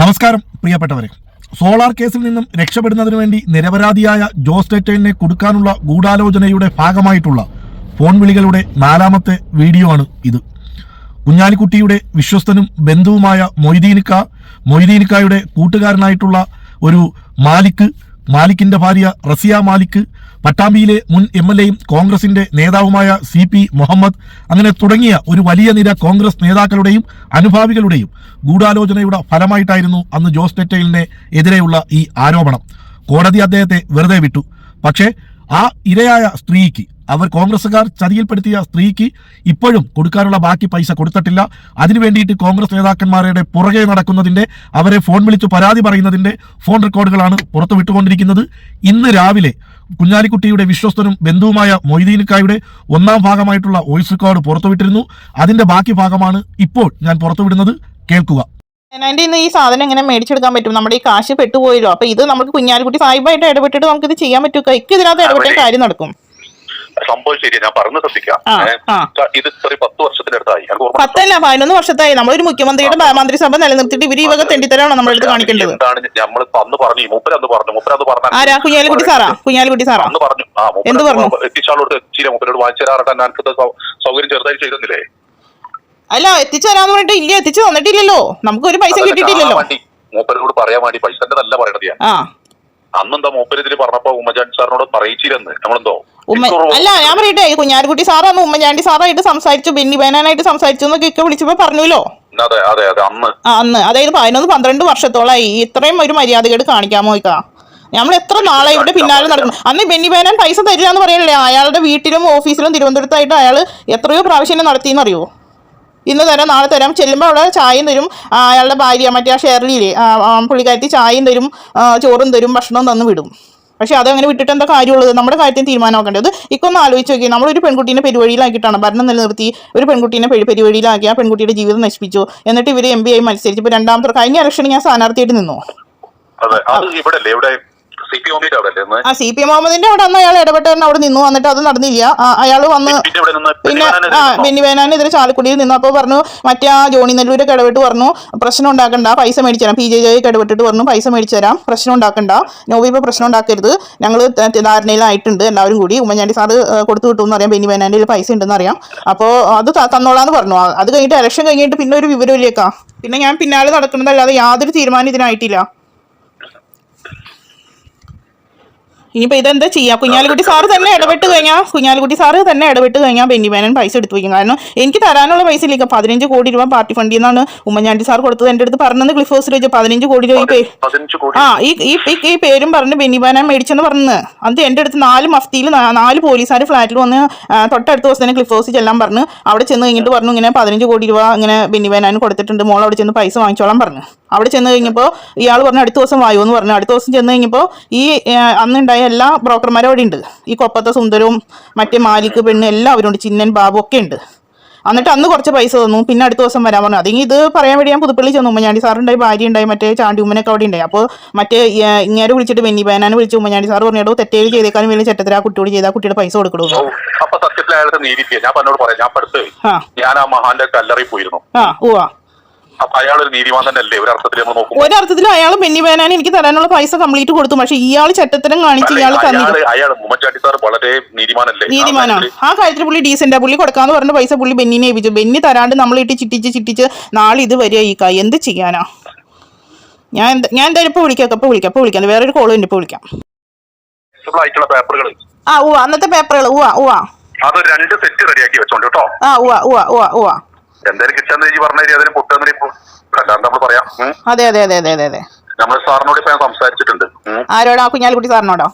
നമസ്കാരം പ്രിയപ്പെട്ടവരെ. സോളാർ കേസിൽ നിന്നും രക്ഷപ്പെടുന്നതിനു വേണ്ടി നിരപരാധിയായ ജോസ് ടെറ്റേനെ കൊടുക്കാനുള്ള ഗൂഢാലോചനയുടെ ഭാഗമായിട്ടുള്ള ഫോൺ വിളികളുടെ നാലാമത്തെ വീഡിയോ ആണ് ഇത്. കുഞ്ഞാലിക്കുട്ടിയുടെ വിശ്വസ്തനും ബന്ധുവുമായ മൊയ്തീനിക്ക മൊയ്തീനിക്കായുടെ കൂട്ടുകാരനായിട്ടുള്ള ഒരു മാലിക് മാലിക്കിന്റെ ഭാര്യ റസിയ മാലിക് പട്ടാമ്പിയിലെ മുൻ എം എൽ എയും കോൺഗ്രസിന്റെ നേതാവുമായ സി പി മുഹമ്മദ് അങ്ങനെ തുടങ്ങിയ ഒരു വലിയ നിര കോൺഗ്രസ് നേതാക്കളുടെയും അനുഭാവികളുടെയും ഗൂഢാലോചനയുടെ ഫലമായിട്ടായിരുന്നു അന്ന് ജോസ് ടെറ്റയിലിനെ എതിരെയുള്ള ഈ ആരോപണം. കോടതി അദ്ദേഹത്തെ വെറുതെ വിട്ടു. പക്ഷേ ആ ഇരയായ സ്ത്രീക്ക് അവർ കോൺഗ്രസ്സുകാർ ചതിയിൽപ്പെടുത്തിയ സ്ത്രീക്ക് ഇപ്പോഴും കൊടുക്കാനുള്ള ബാക്കി പൈസ കൊടുത്തിട്ടില്ല. അതിനു വേണ്ടിയിട്ട് കോൺഗ്രസ് നേതാക്കന്മാരുടെ പുറകെ നടക്കുന്നതിന്റെ അവരെ ഫോൺ വിളിച്ച് പരാതി പറയുന്നതിന്റെ ഫോൺ റെക്കോർഡുകളാണ് പുറത്തു വിട്ടുകൊണ്ടിരിക്കുന്നത്. ഇന്ന് രാവിലെ കുഞ്ഞാലിക്കുട്ടിയുടെ വിശ്വസ്തനും ബന്ധുവുമായ മൊയ്തീനിക്കായുടെ ഒന്നാം ഭാഗമായിട്ടുള്ള വോയിസ് റെക്കോർഡ് പുറത്തുവിട്ടിരുന്നു. അതിന്റെ ബാക്കി ഭാഗമാണ് ഇപ്പോൾ ഞാൻ പുറത്തുവിടുന്നത്. കേൾക്കുക. അതിന്റെ ഇന്ന് ഈ സാധനം എങ്ങനെ മേടിച്ചെടുക്കാൻ പറ്റും? നമ്മുടെ ഈ കാശ് പെട്ടുപോയല്ലോ. അപ്പൊ ഇത് നമുക്ക് കുഞ്ഞാലിക്കുട്ടി സാഹിബായിട്ട് ഇടപെട്ടിട്ട് നമുക്ക് ഇത് ചെയ്യാൻ പറ്റുമോ? ഇക്ക് ഇതിനകത്ത് ഇടപെട്ട കാര്യം നടക്കും. സംഭവം ശരിയാ. ഞാൻ പറഞ്ഞു ശ്രദ്ധിക്കാം ആ, ഏ, ആ. ഇത് ഇത്ര പത്ത് വർഷത്തിനടുത്തായി അടുത്തായി. പത്തല്ല പതിനൊന്ന് വർഷത്തായി. നമ്മളൊരു മുഖ്യമന്ത്രിയുടെ മന്ത്രിസഭ നിലനിർത്തിയിട്ട് ഇവർ ഈ വക തെണ്ടിത്തരാണോ നമ്മൾ അടുത്ത് കാണിക്കേണ്ടത്? എന്താണ് നമ്മൾ അന്ന് പറഞ്ഞു മൂപ്പരന്ന് പറഞ്ഞു മൂപ്പരന്ന് പറഞ്ഞ ആരാ? കുഞ്ഞാലിക്കുട്ടി സാറാ? കുഞ്ഞാലിക്കുട്ടി സാറാ? അന്ന് പറഞ്ഞു. എന്ത് പറഞ്ഞു? എത്തിച്ചാളോട് എത്തിച്ചില്ല. മൂപ്പരോട് വാങ്ങിച്ചു തരാറുണ്ട് ഞാൻ സൗകര്യം ചെറുതായി ചെയ്തെന്നില്ലേ അല്ല എത്തിച്ചു തരാന്ന് പറഞ്ഞിട്ട് ഇല്ല എത്തിച്ചു തന്നിട്ടില്ലല്ലോ. നമുക്ക് ഒരു പൈസ കിട്ടിയിട്ടില്ലല്ലോ. മൂപ്പരോട് പറയാൻ വേണ്ടി പൈസന്റെ നല്ല പറയണത് ഞാൻ അന്നെന്താ മൂപ്പര് ഇതിൽ പറഞ്ഞപ്പോ ഉമ്മൻചാണ്ടി സാറിനോട് പറയിച്ചില്ലെന്ന്. നമ്മളെന്തോ ഉമ്മ അല്ല ഞാൻ പറയട്ടെ ഈ കുഞ്ഞാലിക്കുട്ടി സാറാന്ന് ഉമ്മൻചാണ്ടി സാറായിട്ട് സംസാരിച്ചു ബെന്നി ബേനാനായിട്ട് സംസാരിച്ചു എന്നൊക്കെ ഒക്കെ വിളിച്ചപ്പോ പറഞ്ഞല്ലോ? അതെ അതെ അതെ അന്ന്. അന്ന്. അതായത് പതിനൊന്ന് പന്ത്രണ്ട് വർഷത്തോളായി. ഇത്രയും ഒരു മര്യാദകേട് കാണിക്കാമോ ഇക്ക? നമ്മൾ എത്ര നാളെ ഇവിടെ പിന്നാലെ നടക്കണം അന്ന് ബെന്നി ബേനാൻ പൈസ തരില്ല എന്ന് പറയണല്ലേ? അയാളുടെ വീട്ടിലും ഓഫീസിലും തിരുവനന്തപുരത്തായിട്ട് അയാൾ എത്രയോ പ്രാവശ്യം നടത്തിയെന്നറിയോ? ഇന്ന് തരാം നാളെ തരാം. ചെല്ലുമ്പോൾ അവിടെ ചായയും തരും. അയാളുടെ ഭാര്യ മറ്റേ ആ ഷെയർലിയിലെ പുള്ളിക്കാരത്തി ചായയും തരും. ചോറും തരും ഭക്ഷണവും തന്നു വിടും. പക്ഷെ അതങ്ങനെ വിട്ടിട്ട് എന്താ കാര്യമുള്ളത്? നമ്മുടെ കാര്യത്തിന് തീരുമാനമാക്കേണ്ടത് ഇക്കൊന്ന് ആലോചിച്ച് നോക്കി നമ്മളൊരു പെൺകുട്ടീനെ പെരുവഴിയിലാക്കിയിട്ടാണ് ഭരണം നിലനിർത്തി ഒരു പെൺകുട്ടീനെ പെരു- പെരുവഴിയിലാക്കി ആ പെൺകുട്ടിയുടെ ജീവിതം നശിപ്പിച്ചു. എന്നിട്ട് ഇവർ എം ബി ആയി മത്സരിച്ചു ഇപ്പൊ രണ്ടാമത്തെ കഴിഞ്ഞ ഇലക്ഷന് ഞാൻ സ്ഥാനാർത്ഥിയായിട്ട് നിന്നു. അതെ. ഇവിടെ ആ സി പി മുഹമ്മദിന്റെ അവിടെ അന്ന് അയാൾ ഇടപെട്ടവൻ അവിടെ നിന്നു. വന്നിട്ട് അത് നടന്നില്ല. അയാൾ വന്ന് പിന്നെ ആ ബെന്നി വേനാനെതിരെ ചാലക്കുടിയിൽ നിന്നു. അപ്പോൾ പറഞ്ഞു മറ്റേ ആ ജോണി നെല്ലൂരൊക്കെ ഇടപെട്ട് പറഞ്ഞു പ്രശ്നം ഉണ്ടാക്കണ്ട പൈസ മേടിച്ചു തരാം. പി ജെ ജോയ്ക്ക് ഇടപെട്ടിട്ട് പറഞ്ഞു പൈസ മേടിച്ചു തരാം പ്രശ്നം ഉണ്ടാക്കണ്ട. നോബി ഇപ്പോൾ പ്രശ്നം ഉണ്ടാക്കരുത്. ഞങ്ങൾ ധാരണയിലായിട്ടുണ്ട് എല്ലാവരും കൂടി. ഉമ്മൻചാണ്ടി സാറ് കൊടുത്തു കിട്ടുമെന്ന് അറിയാം. ബെന്നി വേനാന്റെ പൈസ ഉണ്ടെന്ന് അറിയാം. അപ്പോൾ അത് തന്നോളാന്ന് പറഞ്ഞു. അത് കഴിഞ്ഞിട്ട് ഇലക്ഷൻ കഴിഞ്ഞിട്ട് പിന്നെ ഒരു വിവരമില്ലേക്കാ പിന്നെ ഞാൻ പിന്നാലെ നടക്കുന്നതല്ലാതെ യാതൊരു തീരുമാനം ഇതിനായിട്ടില്ല. ഇനിയിപ്പോൾ ഇതെന്താ ചെയ്യാം? കുഞ്ഞാലിക്കുട്ടി സാറ് തന്നെ ഇടപെട്ട് കഴിഞ്ഞാൽ കുഞ്ഞാലിക്കുട്ടി സാറ് തന്നെ ഇടപെട്ട് കഴിഞ്ഞാൽ ബെന്നി ബേനൻ പൈസ എടുത്തു വയ്ക്കും. കാരണം എനിക്ക് തരാനുള്ള പൈസ ഇല്ല പതിനഞ്ച് കോടി രൂപ പാർട്ടി ഫണ്ടിൽ നിന്നാണ് ഉമ്മൻചാണ്ടി സാർ കൊടുത്തത്. എന്റെ അടുത്ത് പറഞ്ഞത് ക്ലിഫ് ഹൗസിൽ വെച്ച് പതിനഞ്ച് കോടി രൂപ ഈ ആ ഈ ഈ പേരും പറഞ്ഞ് ബെന്നി ബേനൻ മേടിച്ചെന്ന് പറഞ്ഞ്. അത് എന്റെ അടുത്ത് നാല് മഫ്തിയിൽ നാല് പോലീസുകാർ ഫ്ലാറ്റിൽ വന്ന് തൊട്ടടുത്ത ദിവസം തന്നെ ക്ലിഫ് ഹൗസിൽ ചെല്ലാൻ പറഞ്ഞു അവിടെ ചെന്ന് കഴിഞ്ഞിട്ട് പറഞ്ഞു ഇങ്ങനെ പതിനഞ്ച് കോടി രൂപ ഇങ്ങനെ ബെന്നി ബേനാന് കൊടുത്തിട്ടുണ്ട്. മോൾ അവിടെ ചെന്ന് പൈസ വാങ്ങിച്ചോളാൻ പറഞ്ഞു. അവിടെ ചെന്ന് കഴിഞ്ഞപ്പോൾ ഇയാൾ പറഞ്ഞു അടുത്ത ദിവസം വായു എന്ന് പറഞ്ഞു. അടുത്ത ദിവസം ചെന്ന് കഴിഞ്ഞപ്പോൾ ഈ അന്നുണ്ടായ എല്ലാ ബ്രോക്കർമാരും അവിടെ ഉണ്ട്. ഈ കൊപ്പത്തെ സുന്ദരവും മറ്റേ മാലിക്ക് പെണ്ണ് എല്ലാവരും ഉണ്ട് ചിന്നൻ ബാബു ഒക്കെ ഉണ്ട്. എന്നിട്ട് അന്ന് കുറച്ച് പൈസ തന്നു. പിന്നെ അടുത്ത ദിവസം വരാൻ പറഞ്ഞു. അതെങ്കിൽ ഇത് പറയാൻ വേണ്ടി ഞാൻ പുതുപ്പള്ളി ചെന്നു. ഉമ്മഞ്ഞാണ്ടി സാറുണ്ടായി ഭാര്യ ഉണ്ടായി മറ്റേ ചാണ്ടി ഉമ്മനൊക്കെ അവിടെ ഉണ്ടായി അപ്പോൾ മറ്റേ ഇങ്ങനെ വിളിച്ചിട്ട് ബെന്നി ബേനാനെ വിളിച്ച്. ഉമ്മഞ്ഞാണ്ടി സാർ പറഞ്ഞിടോ തെറ്റേ ചെയ്തേക്കാനും വലിയ ചെറ്റത്തിൽ ആ കുട്ടിയോട് ചെയ്താൽ കുട്ടിയുടെ പൈസ കൊടുക്കണോ? ഓ, അപ്പൊ സത്യത്തിൽ അയാളുടെ നീതി ഞാൻ പറഞ്ഞോട് പറയാം. ഞാൻ പഠിച്ചു ഞാൻ ആ മഹാന്റെ കല്ലറി പോയിരുന്നു. ആ ഉവാ അപ്പൊ അയാൾ ഒരു നീതിമാൻ തന്നെ അല്ലേ അർത്ഥത്തിൽ നമ്മൾ നോക്കും ഒരർത്ഥത്തിൽ അയാൾ ബെന്നി ബേനാൻ എനിക്ക് തരാനുള്ള പൈസ കംപ്ലീറ്റ് കൊടുത്തു. പക്ഷെ ഇയാൾ ചട്ടത്തരം കാണിച്ച് ഇയാൾ തന്നില്ല. അയാൾ ഉമ്മൻചാണ്ടി സാർ വളരെ നീതിമാനല്ലേ? നീതിമാനാണ് ആ കാര്യത്തിൽ പുള്ളി ഡീസെന്റ് പുള്ളി കൊടുക്കാന്ന് പറഞ്ഞ പൈസ പുള്ളി ബെന്നിനെ ഏൽപ്പിച്ചു. ബെന്നി തരാണ്ട് നമ്മൾ ഇട്ട് ചിട്ടിച്ച് ചിട്ടിച്ച് നാളെ ഇത് വരിക ഈ കായ് എന്ത് ചെയ്യാനാ? ഞാൻ ഞാൻ എന്തായാലും ഇപ്പൊ വിളിക്കാം ഇപ്പൊ വിളിക്കാം. ഇപ്പൊ വിളിക്കാം. വേറൊരു കോൾ ഉണ്ട്. ഇപ്പൊ വിളിക്കാം. ആയിട്ടുള്ള പേപ്പറുകൾ. ആ ഉവ്വ. അന്നത്തെ പേപ്പറുകൾ. ഉവ്വ ഉവ്വ. അത് രണ്ട് സെറ്റ് റെഡിയാക്കി വെച്ചോണ്ട് കേട്ടോ. ആ ഉവ്വ ഉവ്വ ഉവ്വ ഉവ്വ. എന്തായാലും കിട്ടാന്ന് ചേച്ചി പറഞ്ഞ അതിന് പൊട്ടുന്ന ഇപ്പൊ അല്ലാണ്ട് നമ്മൾ പറയാം. അതെ അതെ അതെ അതെ അതെ അതെ. നമ്മൾ സാറിനോട് ഇപ്പൊ സംസാരിച്ചിട്ടുണ്ട്. ആരോടാ കുഞ്ഞാലിക്കുട്ടി സാറിനോടോ?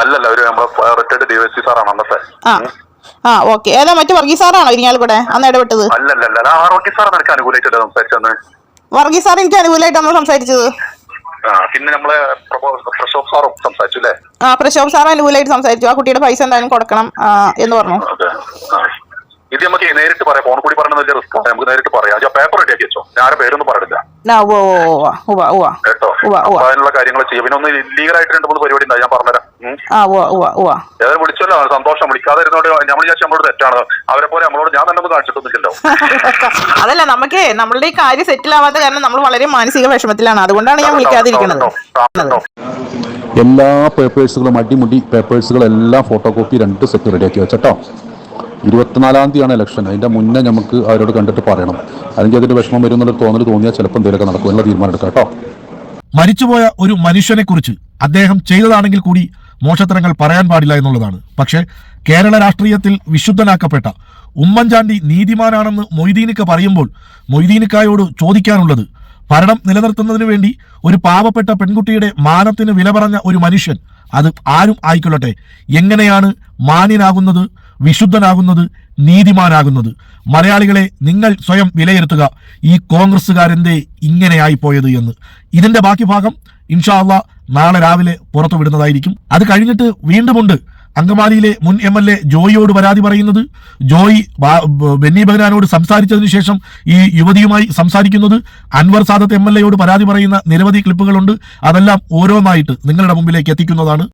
അല്ലല്ല ഒരു നമ്മളെ റിട്ടയർഡ് ഡി എസ് സി സാറാണ് അന്നത്തെ. ആ. ഓക്കെ. ഏതാ മറ്റു വർഗീസ് സാറാണോ ഇരിഞ്ഞാൽക്കൂടെ അന്ന് ഇടപെട്ടത് അല്ലല്ല ആരോഗ്യ സാറാണ് എനിക്ക് അനുകൂലിച്ചിട്ട് സംസാരിച്ചെന്ന്? വർഗീസ് സാർ എനിക്ക് അനുകൂലമായിട്ടാണ് സംസാരിച്ചത്. ആ പിന്നെ നമ്മളെ പ്രശോഭ് സാറും സംസാരിച്ചു അല്ലേ? ആ പ്രശോഭ് സാർ അനുകൂലമായിട്ട് സംസാരിച്ചു. ആ കുട്ടിയുടെ പൈസ എന്തായാലും കൊടുക്കണം എന്ന് പറഞ്ഞു. ഇത് നമുക്ക് നേരിട്ട് പറയാം. ഫോൺ കൂടി പറയുന്ന വലിയ റിസ്ക് നമുക്ക് നേരിട്ട് പറയാം. ആ പേപ്പർ റെഡിയാക്കി വെച്ചോ. ഞാൻ പേരൊന്നും പറയില്ല കേട്ടോ? അതിനുള്ള കാര്യങ്ങൾ ചെയ്യും. പിന്നെ ഒന്ന് ലീഗൽ ആയിട്ട് രണ്ട് മൂന്ന് പരിപാടി ഉണ്ടായി. ഞാൻ പറഞ്ഞുതരാം. ഏതായാലും വിളിച്ചല്ലോ. സന്തോഷം. വിളിക്കാതെ ഇരുന്നോണ്ട് നമ്മൾ വിചാരിച്ചു നമ്മളോട് തെറ്റാണ്. അവരെ പോലെ നമ്മളോട് ഞാൻ തന്നെ ഒന്ന് കാണിച്ചിട്ടൊന്നുമില്ലല്ലോ. അതല്ല നമുക്ക് നമ്മളുടെ ഈ കാര്യം സെറ്റിൽ ആവാത്ത കാരണം നമ്മൾ വളരെ മാനസിക വിഷമത്തിലാണ്. അതുകൊണ്ടാണ് ഞാൻ വിളിക്കാതിരിക്കുന്നത്. എല്ലാ പേപ്പേഴ്സുകളും അടിമുടി പേപ്പേഴ്സുകളെല്ലാം ഫോട്ടോ കോപ്പി രണ്ട് സെറ്റ് റെഡിയാക്കി വെച്ചട്ടോ ഇരുപത്തിനാലാം തീയതിയാണ് ഇലക്ഷൻ അതിന്റെ മുന്നേ നമുക്ക് അവരോട് കണ്ടിട്ട് പറയണം. അല്ലെങ്കിൽ അതിന്റെ വിഷമം വരും എന്നുള്ള തോന്നൽ തോന്നിയാൽ ചിലപ്പോൾ എന്തെങ്കിലുമൊക്കെ നടക്കും. എന്നുള്ള തീരുമാനം എടുക്കാം കേട്ടോ. മരിച്ചുപോയ ഒരു മനുഷ്യനെ കുറിച്ച് അദ്ദേഹം ചെയ്തതാണെങ്കിൽ കൂടി മോശത്തരങ്ങൾ പറയാൻ പാടില്ല എന്നുള്ളതാണ്. പക്ഷേ കേരള രാഷ്ട്രീയത്തിൽ വിശുദ്ധനാക്കപ്പെട്ട ഉമ്മൻചാണ്ടി നീതിമാനാണെന്ന് മൊയ്തീനിക്ക പറയുമ്പോൾ മൊയ്തീനിക്കായോട് ചോദിക്കാനുള്ളത് ഭരണം നിലനിർത്തുന്നതിന് വേണ്ടി ഒരു പാവപ്പെട്ട പെൺകുട്ടിയുടെ മാനത്തിന് വില പറഞ്ഞ ഒരു മനുഷ്യൻ അത് ആരും ആയിക്കൊള്ളട്ടെ. എങ്ങനെയാണ് മാന്യനാകുന്നത് വിശുദ്ധനാകുന്നത് നീതിമാനാകുന്നത്? മലയാളികളെ നിങ്ങൾ സ്വയം വിലയിരുത്തുക. ഈ കോൺഗ്രസ്സുകാരെന്തേ ഇങ്ങനെയായിപ്പോയത് എന്ന്. ഇതിന്റെ ബാക്കി ഭാഗം ഇൻഷാ അള്ളാ നാളെ രാവിലെ പുറത്തുവിടുന്നതായിരിക്കും. അത് കഴിഞ്ഞിട്ട് വീണ്ടുമുണ്ട് അങ്കമാലിയിലെ മുൻ എം എൽ എ ജോയിയോട് പരാതി പറയുന്നത്. ജോയി ബെന്നി ബഹനാനോട് സംസാരിച്ചതിന് ശേഷം ഈ യുവതിയുമായി സംസാരിക്കുന്നത്. അൻവർ സാദത്ത് എം എൽ എയോട് പരാതി പറയുന്ന നിരവധി ക്ലിപ്പുകളുണ്ട്. അതെല്ലാം ഓരോന്നായിട്ട് നിങ്ങളുടെ മുമ്പിലേക്ക് എത്തിക്കുന്നതാണ്.